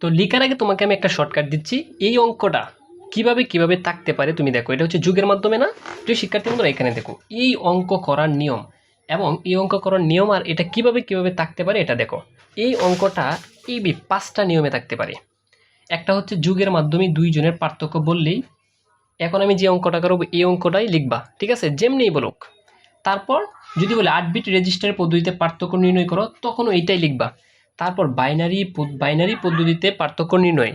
তো লিখার আগে তোমাকে আমি একটা শর্টকাট দিচ্ছি। এই অঙ্কটা কীভাবে কীভাবে থাকতে পারে তুমি দেখো। এটা হচ্ছে যুগের মাধ্যমে না? প্রিয় শিক্ষার্থী বন্ধুরা, এখানে দেখো। এই অঙ্ক করার নিয়ম এবং এই অঙ্ক করার নিয়ম আর এটা কীভাবে কীভাবে থাকতে পারে এটা দেখো। এই অঙ্কটা এই পাঁচটা নিয়মে থাকতে পারে। একটা হচ্ছে যুগের মাধ্যমে দুইজনের পার্থক্য বললেই এখন আমি যে অঙ্কটা করব, এই অঙ্কটাই লিখবা, ঠিক আছে? যেমনিই বলুক। তারপর যদি বলে আট বিট রেজিস্টার পদ্ধতিতে পার্থক্য নির্ণয় করো, তখনও এইটাই লিখবা। তারপর বাইনারি বাইনারি পদ্ধতিতে পার্থক্য নির্ণয়।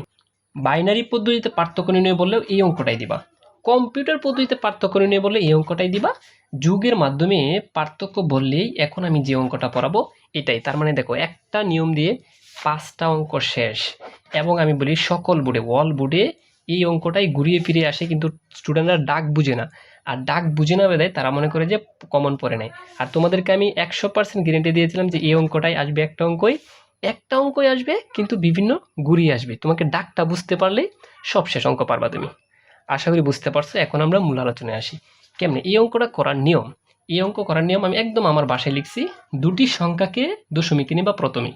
বাইনারি পদ্ধতিতে পার্থক্য নির্ণয় বললেও এই অঙ্কটাই দিবা। কম্পিউটার পদ্ধতিতে পার্থক্য নির্ণয় বললে এই অঙ্কটাই দিবা। যুগের মাধ্যমে পার্থক্য বললেই এখন আমি যে অঙ্কটা পড়াবো এটাই। তার মানে দেখো, একটা নিয়ম দিয়ে পাঁচটা অঙ্ক শেষ। এবং আমি বলি সকল বোর্ডে ওয়াল বোর্ডে এই অঙ্কটাই ঘুরিয়ে ফিরে আসে কিন্তু স্টুডেন্টরা ডাক বুঝে না। আর ডাক বুঝে না বেলায় তারা মনে করে যে কমন পড়ে নেয় আর তোমাদেরকে আমি একশো পার্সেন্ট গ্যারেন্টি দিয়েছিলাম যে এই অঙ্কটাই আসবে একটা অঙ্কই। একটা অঙ্কই আসবে, কিন্তু বিভিন্ন ঘুরিয়ে আসবে। তোমাকে ডাকটা বুঝতে পারলেই সব শেষ অঙ্ক পারবা তুমি। আশা করি বুঝতে পারছ, এখন আমরা মূল আলোচনায় আসি। কেমনি? এই অঙ্কটা করার নিয়ম। এই অঙ্ক করার নিয়ম আমি একদম আমার বাসায় লিখছি, দুটি সংখ্যাকে দশমিকে নিবা প্রথমেই।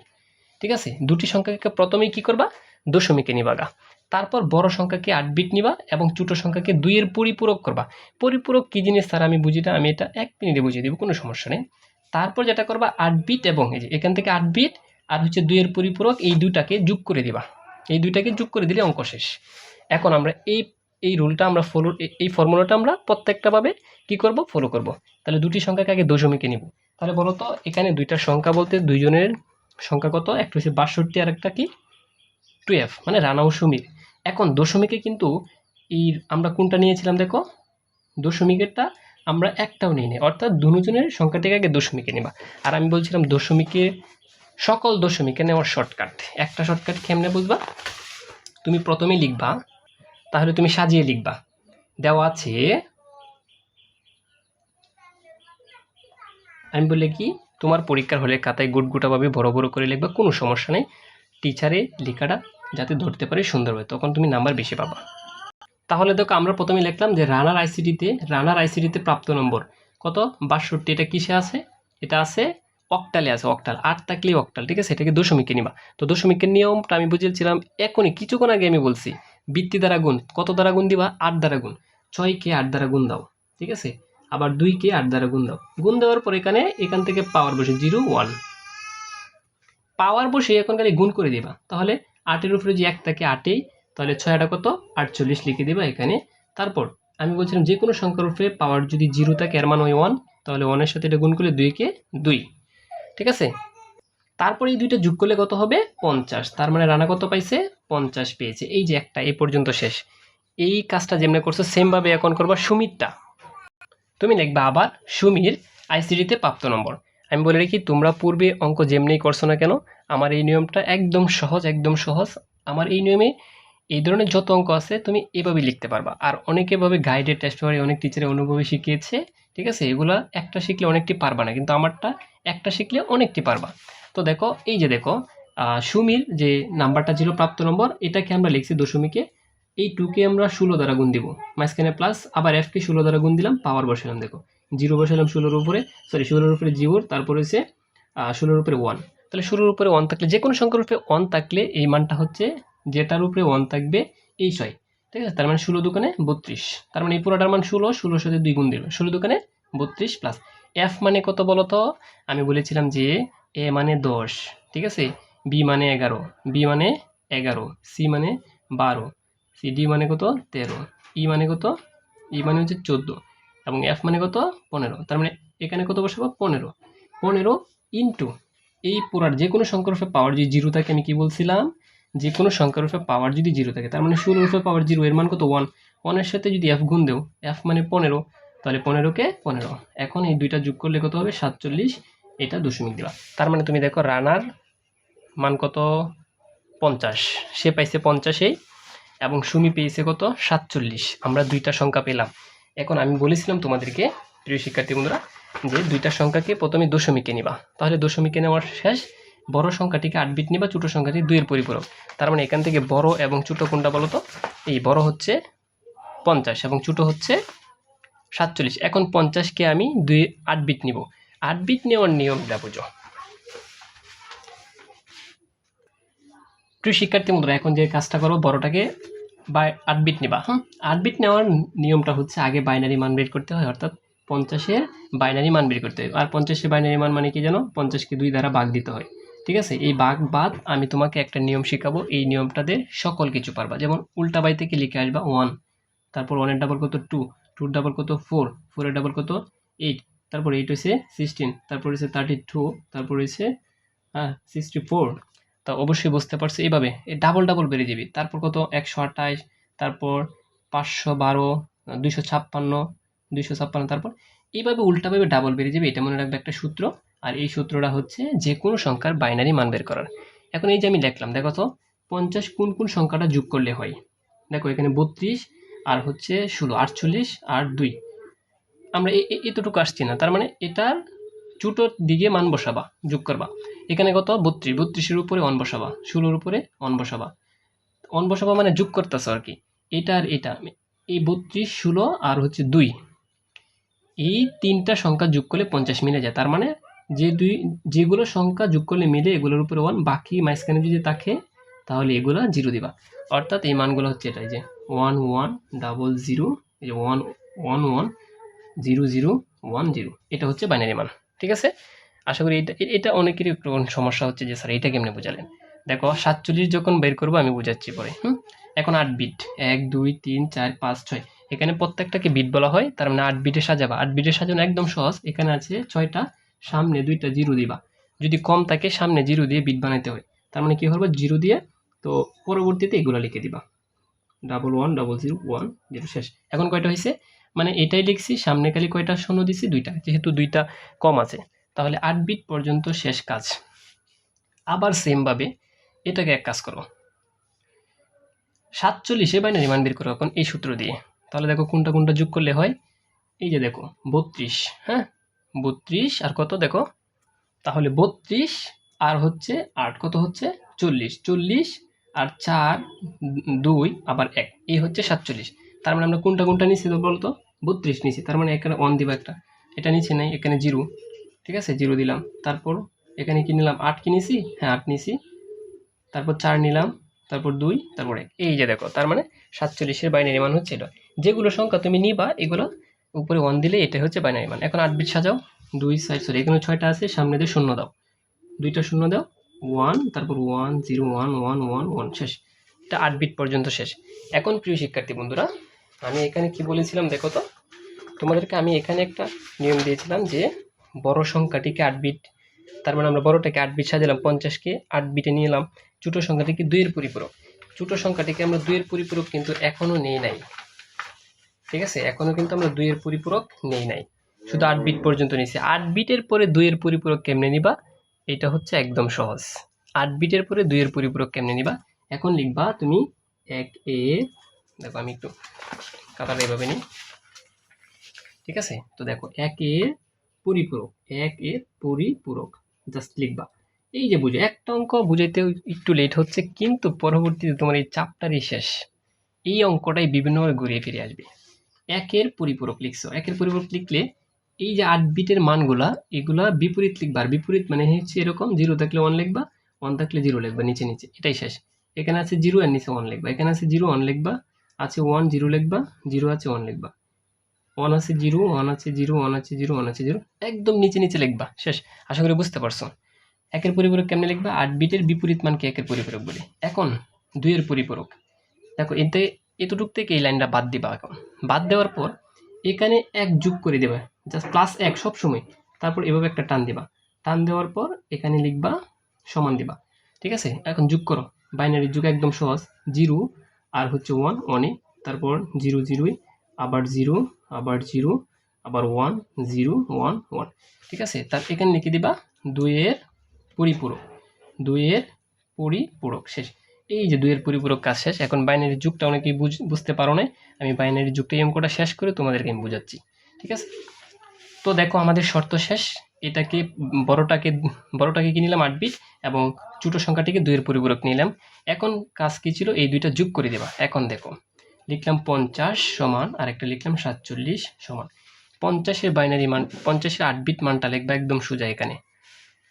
ঠিক আছে? দুটি সংখ্যাকে প্রথমেই কি করবা? দশমিকে নিবাগা তারপর বড় সংখ্যাকে আট বিট নিবা এবং ছোটো সংখ্যাকে দুইয়ের পরিপূরক করবা। পরিপূরক কী জিনিস স্যার? আমি বুঝি না, আমি এটা এক মিনিটে বুঝিয়ে দেবো, কোনো সমস্যা নেই। তারপর যেটা করবা, আট বিট এবং এই যে এখান থেকে আট বিট আর হচ্ছে দুইয়ের পরিপূরক এই দুইটাকে যোগ করে দিবা। এই দুইটাকে যোগ করে দিলে অঙ্ক শেষ। এখন আমরা এই এই রুলটা আমরা ফলো এই ফর্মুলাটা আমরা প্রত্যেকটাভাবে কি করব? ফলো করব। তাহলে দুটি সংখ্যাকে আগে দশমিকে নিব। তাহলে বলো তো, এখানে দুইটা সংখ্যা বলতে দুইজনের সংখ্যা কত? একটা হচ্ছে বাষট্টি আর একটা কি? টুয়েলভ মানে রানা ও এখন দশমিকে কিন্তু এই আমরা কোনটা নিয়েছিলাম দেখো? দশমিকেরটা আমরা একটাও নিয়ে নিই অর্থাৎ দুজনের সংখ্যা থেকে আগে দশমিকে নিবা। আর আমি বলছিলাম দশমিকে সকল দশমিকে নেওয়ার শর্টকাট একটা শর্টকাট কেমনে বুঝবা? তুমি প্রথমে লিখবা, তাহলে তুমি সাজিয়ে লিখবা। দেওয়া আছে, আমি বললে কি, তোমার পরীক্ষার হলে খাতায় গুটগুটাভাবে বড় বড় করে লিখবা, কোনো সমস্যা নেই। টিচারে লেখাটা যাতে ধরতে পারে সুন্দরভাবে তখন তুমি নাম্বার বেশি পাবা। তাহলে দেখো, আমরা প্রথমে লিখলাম যে রানার আইসিডিতে রানার আইসিডিতে প্রাপ্ত নম্বর কত? বাষট্টি, এটা কিসে আছে? এটা আছে অক্টালে আছে অক্টাল আট থাকলেই অক্টাল ঠিক আছে? এটাকে দশমিকে নিবা। তো দশমিকের নিয়মটা আমি বুঝেছিলাম এখনই, কিছুক্ষণ আগে আমি বলছি, বৃত্তি দ্বারা গুণ, কত দ্বারা গুণ দিবা? আট দ্বারা গুণ। ছয়কে আট দ্বারা গুণ দাও, ঠিক আছে? আবার দুইকে আট দ্বারা গুণ দাও। গুণ দেওয়ার পর এখানে, এখান থেকে পাওয়ার বসে জিরো ওয়ান পাওয়ার বসে এখন খালি গুণ করে দিবা। তাহলে আটের উপরে যে এক থাকে আটেই, তাহলে ছয়টা কত? আটচল্লিশ লিখে দিবা এখানে। তারপর আমি বলছিলাম যে কোনো সংখ্যার উপরে পাওয়ার যদি জিরো থাকে, এর মান ওই ওয়ান তাহলে ওয়ানের সাথে এটা গুণ করলে দুইকে দুই। ঠিক আছে? তারপরে এই দুইটা যোগ করলে কত হবে? পঞ্চাশ। তার মানে রানা কত পাইছে? পঞ্চাশ পেয়েছে। এই যে একটা, এই পর্যন্ত শেষ। এই কাজটা যেমনি করছ, সেমভাবে এখন করবা সুমিরটা তুমি লিখবা আবার সুমির আইসিডিতে প্রাপ্ত নম্বর। আমি বলে রাখি, তোমরা পূর্বে অঙ্ক যেমনি করছ না কেন, আমার এই নিয়মটা একদম সহজ একদম সহজ। আমার এই নিয়মে এই ধরনের যত অঙ্ক আছে, তুমি এভাবেই লিখতে পারবা। আর অনেকে ভাবে গাইডেড টেস্ট পেপারে অনেক টিচারে অনুভবে শিখিয়েছে, ঠিক আছে? এগুলা একটা শিখলে অনেকটি পারবা না, কিন্তু আমারটা একটা শিখলে অনেকটি পারবা। তো দেখো, এই যে দেখো সুমির যে নাম্বারটা ছিল প্রাপ্ত নম্বর, এটাকে আমরা লিখছি দশমিকে। এই টুকে আমরা ষোলো দ্বারা গুণ দিব। মাঝখানে প্লাস আবার এফকে ষোলো দ্বারা গুণ দিলাম পাওয়ার বসালাম, দেখো। জিরো বসালাম ষোলোর উপরে সরি ষোলোর উপরে জিরোর তারপরে হচ্ছে ষোলোর উপরে ওয়ান তাহলে ষোলোর উপরে ওয়ান থাকলে যে কোনো সংখ্যার উপরে ওয়ান থাকলে এই মানটা হচ্ছে যেটার উপরে ওয়ান থাকবে এই ছয়। ঠিক আছে? তার মানে ষোলো দোকানে বত্রিশ। তার মানে এই পুরোটার মান ষোলো, ষোলোর সাথে দুই গুণ দিবে। ষোলো দোকানে বত্রিশ প্লাস এফ মানে কত বলো তো? আমি বলেছিলাম যে এ মানে দশ। ঠিক আছে? বি মানে এগারো। বি মানে এগারো। সি মানে বারো। সি ডি মানে কত? তেরো। ই মানে কত? ই মানে হচ্ছে চোদ্দ। এবং এফ মানে কত? পনেরো। তার মানে এখানে কত বসাবো? পনেরো। পনেরো ইন্টু এই পুরার যে কোনো সংখ্যার পাওয়ার যে জিরো থাকে, আমি কি বলছিলাম? যে কোনো সংখ্যার উপরে পাওয়ার যদি জিরো থাকে, তার মানে ষোলোর উপরে পাওয়ার জিরো এর মান কত? ওয়ান ওয়ানের সাথে যদি এফ গুণ দেও এফ মানে পনেরো, তাহলে পনেরোকে পনেরো? এখন এই দুইটা যোগ করলে কত হবে? সাতচল্লিশ, এটা দশমিক দিবা তার মানে তুমি দেখো রানার মান কত? পঞ্চাশ। সে পাইছে পঞ্চাশেই, এবং সুমি পেয়েছে কত? সাতচল্লিশ। আমরা দুইটা সংখ্যা পেলাম। এখন আমি বলেছিলাম তোমাদেরকে, প্রিয় শিক্ষার্থী বন্ধুরা, যে দুইটা সংখ্যাকে প্রথমে দশমিকে নিবা। তাহলে দশমিকে নেওয়ার শেষ। বড় সংখ্যাটিকে আট বিট নিবা ছোটো সংখ্যাটি দুইয়ের পরিপূরক। তার মানে এখান থেকে বড় এবং ছোটো কোনটা বলো তো এই বড় হচ্ছে পঞ্চাশ এবং ছোটো হচ্ছে সাতচল্লিশ। এখন পঞ্চাশকে আমি দুই আট বিট নিব। আট বিট নেওয়ার নিয়মটা বুঝো। প্রিয় শিক্ষার্থী বন্ধুরা, এখন যে কাজটা করো, বড়টাকে বাই আট বিট নেবা। হুম? আট বিট নেওয়ার নিয়মটা হচ্ছে আগে বাইনারি মান বের করতে হয়, অর্থাৎ পঞ্চাশের বাইনারি মান বের করতে হয়। আর পঞ্চাশের বাইনারি মান মানে কি জানো? পঞ্চাশকে দুই দ্বারা ভাগ দিতে হয়। ঠিক আছে? এই বাঘ বাদ আমি তোমাকে একটা নিয়ম শেখাবো। এই নিয়মটাতে সকল কিছু পারবা। যেমন উল্টা বাই থেকে লিখে আসবা ওয়ান তারপর ওয়ানের ডাবল কত টু টুর ডাবল কত ফোর ফোরের ডাবল কত এইট তারপর এইট হয়েছে সিক্সটিন তারপর হয়েছে থার্টি টু তারপর হয়েছে হ্যাঁ সিক্সটি ফোর তা অবশ্যই বুঝতে পারছ এইভাবে। এই ডাবল ডাবল বেড়ে যাবি। তারপর কত? একশো আঠাশ, তারপর পাঁচশো বারো, দুইশো ছাপ্পান্ন দুইশো ছাপ্পান্ন, তারপর এইভাবে উল্টাভাবে ডাবল বেড়ে যাবে। এটা মনে রাখবে একটা সূত্র। আর এই সূত্রটা হচ্ছে যে কোনো সংখ্যার বাইনারি মান বের করার। এখন এই যে আমি লিখলাম দেখো তো, পঞ্চাশ কোন কোন সংখ্যাটা যোগ করলে হয়? দেখো, এখানে বত্রিশ, আর হচ্ছে ষোলো, আটচল্লিশ, আর দুই। আমরা এতটুকু আসছি না, তার মানে এটার চুটোর দিকে মান বসাবা, যোগ করবা। এখানে কত? বত্রিশ, বত্রিশের উপরে অন বসাবা, ষোলোর উপরে অন বসাবা। অন বসাবা মানে যোগ করতেছ আর কি। এটা আর এটা, এই বত্রিশ, ষোলো, আর হচ্ছে দুই। এই তিনটা সংখ্যা যোগ করলে পঞ্চাশ মিলে যায়, তার মানে যে দুই, যেগুলো সংখ্যা যোগ করলে মিলে এগুলোর উপরে ওয়ান বাকি মাঝখানে যদি থাকে, তাহলে এগুলো জিরো দিবা। অর্থাৎ এই মানগুলো হচ্ছে এটাই যে ওয়ান ওয়ান ডাবল জিরো এই যে one one one zero zero one zero এটা হচ্ছে বাইনারি মান, ঠিক আছে? আশা করি এটা এটা অনেকেরই একটু সমস্যা হচ্ছে যে স্যার এটা কেমনে বোঝালেন? দেখো, সাতচল্লিশ যখন বের করব আমি বোঝাচ্ছি পরে, হুম? এখন আট বিট এক, দুই, তিন, চার, পাঁচ, ছয়, এখানে প্রত্যেকটাকে বিট বলা হয়, তার মানে আট বিটে সাজাবা। আট বিটে সাজানো একদম সহজ, এখানে আছে ছয়টা সামনে দুইটা জিরো দিবা। যদি কম থাকে, সামনে জিরো দিয়ে বিট বানাইতে হয়। তার মানে কি হবে জিরো দিয়ে তো পরবর্তীতে এগুলো লিখে দিবা। Double one double zero one zero শেষ। এখন কয়টা হয়েছে মানে এটাই লিখছি, সামনে খালি কয়টা শূন্য দিছি? দুইটা। যেহেতু দুইটা কম আছে। তাহলে আট বিট পর্যন্ত শেষ কাজ। আবার সেমভাবে এটাকে এক কাজ করো। সাতচল্লিশে বাইনারি মান বের করো এখন এই সূত্র দিয়ে। তাহলে দেখো কোনটা কোনটা যোগ করলে হয়? এই যে দেখো, বত্রিশ হ্যাঁ? বত্রিশ, আর কত দেখো? তাহলে বত্রিশ, আর হচ্ছে আট, কত হচ্ছে? চল্লিশ। চল্লিশ আর চার, দুই, আবার এক। এই হচ্ছে সাতচল্লিশ। তার মানে আমরা কোনটা কোনটা নিচ্ছি তো বলতো? বত্রিশ নিছি। তার মানে এখানে অন দিবা একটা। এটা নিচে নাই, এখানে জিরো। ঠিক আছে? জিরো দিলাম। তারপর এখানে কি নিলাম? আট কি নিছি? হ্যাঁ আট নিছি। তারপর চার নিলাম। তারপর দুই, তারপর এক। এই যে দেখো, তার মানে সাতচল্লিশের বাইনারি মান হচ্ছে এটা। যেগুলো সংখ্যা তুমি নিবা, এগুলো উপরে ওয়ান দিলে এটা হচ্ছে বাইনারি মান। এখন আট বিট সাজাও, দুই সাইড সরি এখানে ছয়টা আছে, সামনে দিয়ে শূন্য দাও। দুইটা শূন্য দাও ওয়ান তারপর one zero one one one one শেষ। এটা আট বিট পর্যন্ত শেষ। এখন প্রিয় শিক্ষার্থী বন্ধুরা, আমি এখানে কি বলেছিলাম দেখো তো? তোমাদেরকে আমি এখানে একটা নিয়ম দিয়েছিলাম যে বড় সংখ্যাটিকে আট বিট তার মানে আমরা বড়টাকে আট বিট সাজালাম, পঞ্চাশকে আট বিটে নিয়ে এলাম, ছোটো সংখ্যাটিকে দুইয়ের পরিপূরক। ছোটো সংখ্যাটিকে আমরা দুইয়ের পরিপূরক কিন্তু এখনও নেই নাই। ঠিক আছে? এখনও কিন্তু আমরা দুইয়ের পরিপূরক নেই নাই। শুধু আট বিট পর্যন্ত নিছি আট বিটের পরে দুইয়ের পরিপূরক কেমনে নিবা? এটা হচ্ছে একদম সহজ। আট বিটের পরে দুইয়ের পরিপূরক কেমনে নিবা? এখন লিখবা তুমি এক এ, দেখো আমি একটু কাটাটা এভাবে নিই। ঠিক আছে? তো দেখো, এক এর পরিপূরক, এক এর পরিপূরক জাস্ট লিখবা। এই যে বুঝো, একটা অঙ্ক বুঝাইতে একটু লেট হচ্ছে, কিন্তু পরবর্তীতে তোমার এই চাপটারই শেষ। এই অঙ্কটাই বিভিন্নভাবে ঘুরিয়ে ফিরে আসবে। একের পরিপূরক লিখছো। একের পরিপূরক লিখলে এই যে আট বিটের মানগুলা, এগুলা বিপরীত লিখবা। আর বিপরীত মানে হচ্ছে এরকম জিরো থাকলে ওয়ান লিখবা ওয়ান থাকলে জিরো লিখবা, নিচে নিচে। এটাই শেষ। এখানে আছে জিরো আর নিচে ওয়ান লিখবা। এখানে আছে জিরো ওয়ান লিখবা। আছে ওয়ান জিরো লিখবা। জিরো আছে ওয়ান লিখবা। ওয়ান আছে জিরো ওয়ান আছে জিরো ওয়ান আছে জিরো ওয়ান আছে জিরো একদম নিচে নিচে লিখবা। শেষ। আশা করি বুঝতে পারছ। একের পরিপূরক কেমনে লিখবা? আট বিটের বিপরীত মানকে একের পরিপূরক বলি। এখন দুইয়ের পরিপূরক। দেখো, এতে এতটুক থেকে এই লাইনটা বাদ দিবা এখন। বাদ দেওয়ার পর এখানে এক যোগ করে দেবা জাস্ট প্লাস এক সব সময়। তারপর এভাবে একটা টান দিবা। টান দেওয়ার পর এখানে লিখবা সমান দিবা। ঠিক আছে? এখন যোগ করো। বাইনারি যুগ একদম সহজ। জিরো আর হচ্ছে ওয়ান ওয়ানে তারপর জিরো জিরোই আবার জিরো আবার জিরো, আবার ওয়ান জিরো ওয়ান ওয়ান ঠিক আছে? তার এখানে লিখে দিবা দুইয়ের পরিপূরক। দুইয়ের পরিপূরক। শেষ। এই যে দুইয়ের পরিপূরক কাজ শেষ, এখন বাইনারি যুগটা অনেকেই বুঝ- বুঝতে পারো না আমি বাইনারি যুগটা এই অঙ্কটা শেষ করে তোমাদেরকে আমি বোঝাচ্ছি, ঠিক আছে? তো দেখো আমাদের শর্ত শেষ, এটাকে বড়টাকে বড়টাকে কি নিলাম? আট বিট, এবং ছোটো সংখ্যাটিকে দুইয়ের পরিপূরক নিলাম। এখন কাজ কি ছিল? এই দুইটা যোগ করে দেবা। এখন দেখো, লিখলাম পঞ্চাশ সমান আর একটা লিখলাম সাতচল্লিশ সমান। পঞ্চাশের বাইনারি মান, পঞ্চাশের আট বিট মানটা লিখবা একদম সোজা এখানে।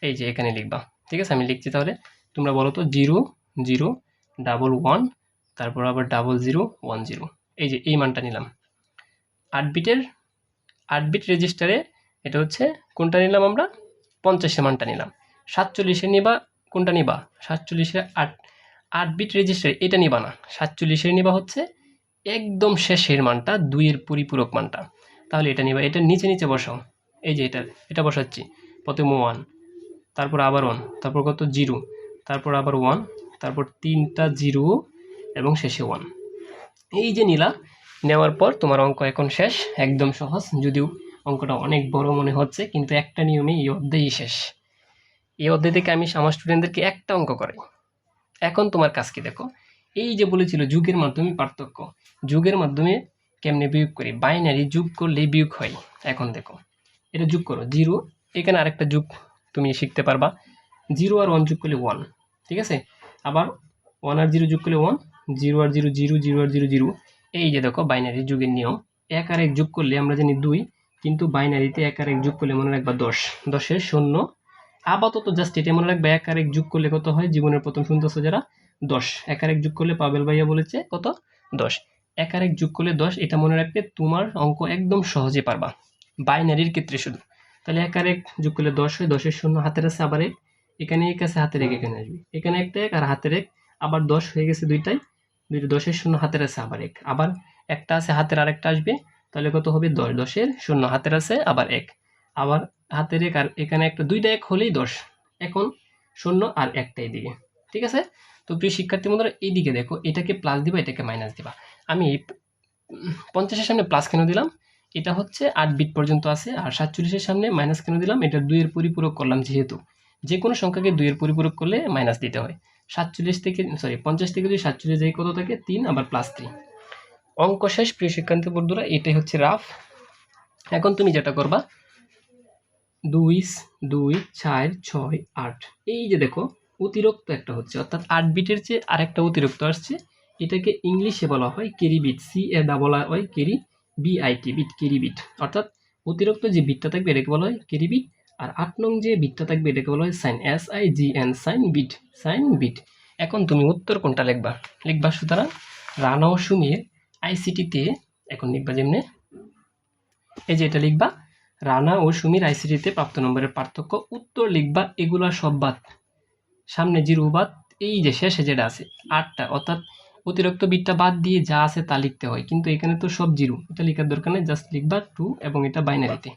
এই যে এখানে লিখবা, ঠিক আছে? আমি লিখছি তাহলে। তোমরা বলো তো, জিরো জিরো ডাবল ওয়ান, তারপর আবার ডাবল জিরো, ওয়ান জিরো। এই যে, এই মানটা নিলাম। আট বিটের, আট বিট রেজিস্টারে এটা হচ্ছে, কোনটা নিলাম আমরা? পঞ্চাশের মানটা নিলাম। সাতচল্লিশে নিবা, কোনটা নিবা? সাতচল্লিশে আট আট বিট রেজিস্টারে এটা নিবা না। সাতচল্লিশের নিবা হচ্ছে, একদম শেষের মানটা, দুইয়ের পরিপূরক মানটা। তাহলে এটা নিবা, এটা নিচে নিচে বসাও। এই যে এটা এটা বসাচ্ছি। প্রথম ওয়ান, তারপর আবার ওয়ান, তারপর কত? জিরো, তারপর আবার ওয়ান তারপর তিনটা জিরো এবং শেষে ওয়ান এই যে নিলা, নেওয়ার পর তোমার অঙ্ক এখন শেষ, একদম সহজ। যদিও অঙ্কটা অনেক বড় মনে হচ্ছে, কিন্তু একটা নিয়মে এই অধ্যায়ই শেষ। এই অধ্যায় থেকে আমি আমার স্টুডেন্টদেরকে একটা অঙ্ক করাই। এখন তোমার কাজ কি দেখো? এই যে বলেছিল যুগের মাধ্যমে পার্থক্য, যুগের মাধ্যমে কেমনে বিয়োগ করি? বাইনারি যুগ করলে বিয়োগ হয়। এখন দেখো, এটা যোগ করো, জিরো, এখানে আরেকটা যুগ তুমি শিখতে পারবা। জিরো আর ওয়ান যোগ করলে ওয়ান ঠিক আছে? আবার ওয়ান আর জিরো যোগ করলে ওয়ান জিরো আর জিরো জিরো জিরো আর জিরো জিরো এই যে দেখো বাইনারি যুগের নিয়ম। এক আর এক যোগ করলে আমরা জানি দুই, কিন্তু বাইনারিতে এক আর এক যোগ করলে মনে রাখবা দশ। দশের শূন্য। আপাতত জাস্ট এটা মনে রাখবা, এক আর এক যোগ করলে কত হয়? জীবনের প্রথম শুনতেছো যারা দশ। এক আর এক যোগ করলে পাবেল ভাইয়া বলেছে কত? দশ। এক আর এক যোগ করলে দশ, এটা মনে রাখলে তোমার অঙ্ক একদম সহজে পারবা। বাইনারির ক্ষেত্রে শুধু। তাহলে এক আর এক যোগ করলে দশ হয়, দশের শূন্য হাতের আছে আবার এক। এখানে এক আছে হাতের এক এখানে আসবে। এখানে একটা এক আর হাতের এক। আবার দশ হয়ে গেছে দুইটাই। দুইটা দশের শূন্য হাতের আছে আবার এক। আবার একটা আছে হাতের আর একটা আসবে। তাহলে কত হবে? দশ। দশের শূন্য হাতের আছে আবার এক। আবার হাতের এক আর এখানে একটা দুইটা এক হলেই দশ। এখন শূন্য আর একটা এদিকে। ঠিক আছে? তো প্রিয় শিক্ষার্থী বন্ধুরা এইদিকে দেখো এটাকে প্লাস দিবা এটাকে মাইনাস দিবা। আমি এই পঞ্চাশের সামনে প্লাস কেন দিলাম? এটা হচ্ছে আট বিট পর্যন্ত আছে আর সাতচল্লিশের সামনে মাইনাস কেন দিলাম? এটা দুইয়ের পরিপূরক করলাম যেহেতু। যে কোনো সংখ্যাকে দুইয়ের পরিপূরক করলে মাইনাস দিতে হয়। সাতচল্লিশ থেকে সরি পঞ্চাশ থেকে যদি সাতচল্লিশ যাই কত থাকে? তিন, আবার প্লাস থ্রি অঙ্ক শেষ, প্রিয় শিক্ষার্থী বন্ধুরা, এটাই হচ্ছে রাফ এখন তুমি যেটা করবা, দুই দুই, চার, ছয়, আট। এই যে দেখো, অতিরিক্ত একটা হচ্ছে, অর্থাৎ আট বিটের চেয়ে আরেকটা অতিরিক্ত আসছে। এটাকে ইংলিশে বলা হয় carry bit C A double I Y carry B I T bit, carry bit. অর্থাৎ অতিরিক্ত যে বিটটা থাকবে, এটাকে বলা হয় কেরি বিট। আর আট নং যে বিটটা থাকবে, এটাকে বলা হয় sign S I G N sign bit sign bit এখন তুমি উত্তর কোনটা লিখবা? লিখবা সুতরাং রানা ও সুমির আইসিটিতে এখন লিখবা যেমনি, এই যে এটা লিখবা, রানা ও সুমির আইসিটিতে প্রাপ্ত নম্বরের পার্থক্য, উত্তর লিখবা, এগুলা সব বাদ। সামনে জিরো বাদ, এই যে শেষে যেটা আছে, আটটা, অর্থাৎ অতিরিক্ত বিটটা বাদ দিয়ে যা আছে তা লিখতে হয়। কিন্তু এখানে তো সব জিরো, এটা লেখার দরকার নেই জাস্ট লিখবা টু এবং এটা বাইনারিতে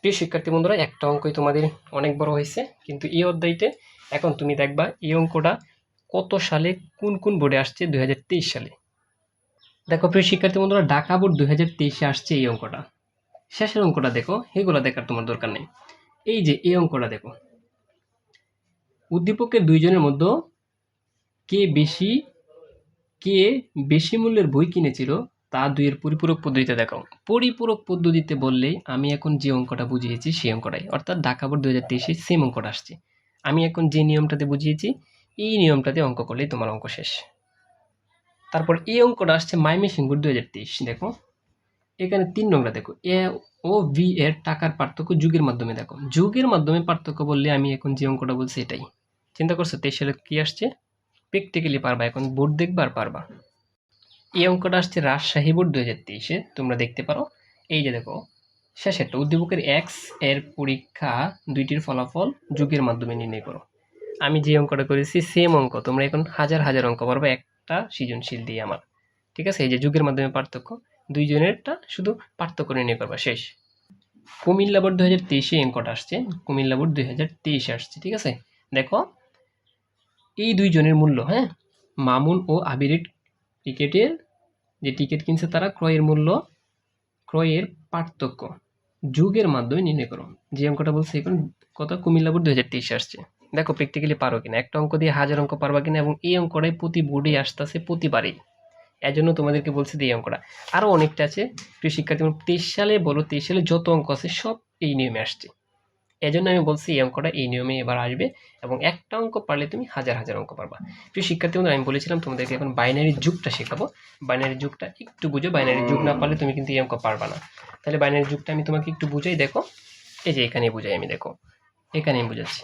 প্রিয় শিক্ষার্থী বন্ধুরা, একটা অঙ্কই তোমাদের অনেক বড় হয়েছে। কিন্তু এই অধ্যায়তে এখন তুমি দেখবা, এই অঙ্কটা কত সালে, কোন কোন বোর্ডে আসছে? দুই হাজার তেইশ সালে। দেখো প্রিয় শিক্ষার্থী বন্ধুরা, ঢাকা বোর্ড দুই হাজার আসছে এই অঙ্কটা। শেষের অঙ্কটা দেখো, এগুলো দেখার তোমার দরকার নেই। এই যে, এই অঙ্কটা দেখো। উদ্দীপকের দুইজনের মধ্যে কে বেশি কে বেশি মূল্যের বই কিনেছিল তা দুইয়ের পরিপূরক পদ্ধতিতে দেখাও। পরিপূরক পদ্ধতিতে বললেই আমি এখন যে অঙ্কটা বুঝিয়েছি সেই অঙ্কটাই। অর্থাৎ ঢাকা বোর্ড দু হাজার তেইশে সেম অঙ্কটা আসছে। আমি এখন যে নিয়মটাতে বুঝিয়েছি, এই নিয়মটাতে অঙ্ক করলেই তোমার অঙ্ক শেষ। তারপর এই অঙ্কটা আসছে মাইমেসিং বোর্ড দু হাজার তেইশ। দেখো, এখানে তিন নম্বর দেখো। এ ও ভি এর টাকার পার্থক্য যুগের মাধ্যমে দেখো। যুগের মাধ্যমে পার্থক্য বললে আমি এখন যে অঙ্কটা বলছি এটাই। চিন্তা করছ তেইশ সালে কি আসছে? প্র্যাকটিক্যালি পারবা, এখন বোর্ড দেখবা আর পারবা। এই অঙ্কটা আসছে রাজশাহী বোর্ড দু হাজার তেইশে। তোমরা দেখতে পারো। এই যে দেখো শেষেরটা উদ্দীপকের এক্সের পরীক্ষা দুইটির ফলাফল যুগের মাধ্যমে নির্ণয় করো। আমি যে অঙ্কটা করেছি সেম অঙ্ক। তোমরা এখন হাজার হাজার অঙ্ক পারবে একটা সৃজনশীল দিয়ে আমার। ঠিক আছে? এই যে যুগের মাধ্যমে পার্থক্য, দুইজনেরটা শুধু পার্থক্য নির্ণয় করবা, শেষ। কুমিল্লা বোর্ড দু হাজার তেইশে অঙ্কটা আসছে। কুমিল্লা বোর্ড দুই হাজার তেইশে আসছে, ঠিক আছে? দেখো, এই দুইজনের মূল্য হ্যাঁ? মামুন ও আবিরের টিকেটের যে টিকিট কিনছে তারা ক্রয়ের মূল্য, ক্রয়ের পার্থক্য যুগের মাধ্যমে নির্ণয় করো যে অঙ্কটা বলছে, এখন কত কুমিল্লা বোর্ড দু হাজার তেইশে আসছে। দেখো প্র্যাকটিক্যালি পারো কিনা? একটা অঙ্ক দিয়ে হাজার অঙ্ক পারবা কিনা এবং এই অঙ্কটাই প্রতি বোর্ডে আসতেছে প্রতিবারেই। এজন্য তোমাদেরকে বলছি এই অঙ্কটা। আরও অনেকটা আছে। প্রিয় শিক্ষার্থী, তেইশ সালে বলো, তেইশ সালে যত অঙ্ক আছে সব এই নিয়মে আসছে। এজন্য আমি বলছি এই অঙ্কটা এই নিয়মে এবার আসবে এবং একটা অঙ্ক পারলে তুমি হাজার হাজার অঙ্ক পারবা। প্রিয় শিক্ষার্থী বন্ধুরা, আমি বলেছিলাম তোমাদেরকে এখন বাইনারি যুগটা শেখাবো। বাইনারি যুগটা একটু বুঝো বাইনারি যুগ না পারলে তুমি কিন্তু এই অঙ্ক পারবা না। তাহলে বাইনারি যুগটা আমি তোমাকে একটু বুঝাই দেখো। এই যে এখানেই বুঝাই আমি দেখো। এখানেই বুঝাচ্ছি।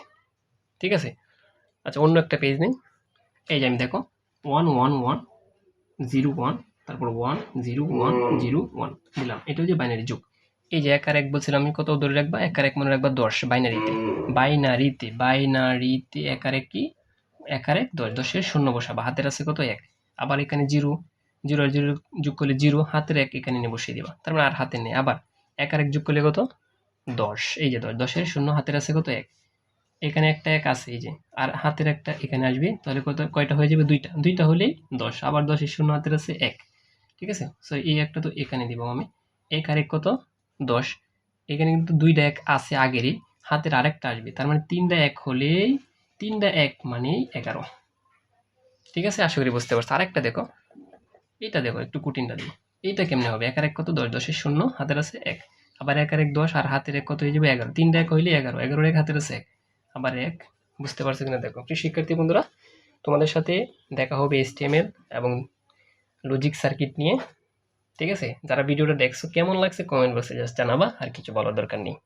ঠিক আছে? আচ্ছা অন্য একটা পেজ নেই এই যে আমি দেখো। One one one zero one তারপর one zero one zero one দিলাম। এটা হচ্ছে বাইনারি যুগ। এই যে এক আর এক বলছিলাম, আমি কত ধরে রাখবা? এক আর এক মনে রাখবা দশ, বাইনারিতে। বাইনারিতে বাইনারিতে এক আর এক কি? এক আর এক, দশ, দশের শূন্য বসাবা। হাতের আছে কত? এক। আবার এখানে জিরো। জিরো আর জিরো যোগ করলে জিরো, হাতের এক এখানে নিয়ে বসিয়ে দিবা। তার মানে আর হাতে নেই। আবার এক আর এক যোগ করলে কত? দশ। এই যে দশ, দশের শূন্য, হাতের আছে কত? এক। এখানে একটা এক আছে, এই যে। আর হাতের একটা এখানে আসবে, তাহলে কত? কয়টা হয়ে যাবে? দুইটা। দুইটা হলেই দশ। আবার দশের শূন্য, হাতের আছে এক। ঠিক আছে? সো এই একটা তো এখানে দিব আমি। এক আর এক কত? দশ। এখানে কিন্তু দুইটা এক আছে আগেরই, হাতের আরেকটা আসবে। তার মানে তিনটা এক হলেই, তিনটা এক মানেই এগারো। ঠিক আছে? আশা করি বুঝতে পারছ। আরেকটা দেখো। এইটা দেখো, একটু কুটিনটা দিই এইটা কেমনে হবে? এক আর এক কত? দশ। দশের শূন্য, হাতের আছে এক। আবার এক আর এক দশ, আর হাতের এক কত হয়ে যাবে? এগারো। তিনটা এক হইলে এগারো। এগারোর এক, হাতের আছে এক। আবার এক, বুঝতে পারছ কিনা দেখো? প্রিয় শিক্ষার্থী বন্ধুরা, তোমাদের সাথে দেখা হবে এসটিএমএল এবং লজিক সার্কিট নিয়ে। ঠিক আছে? যারা ভিডিওটা দেখছ, কেমন লাগছে কমেন্ট বক্সে জাস্ট জানাবা, আর কিছু বলার দরকার নেই।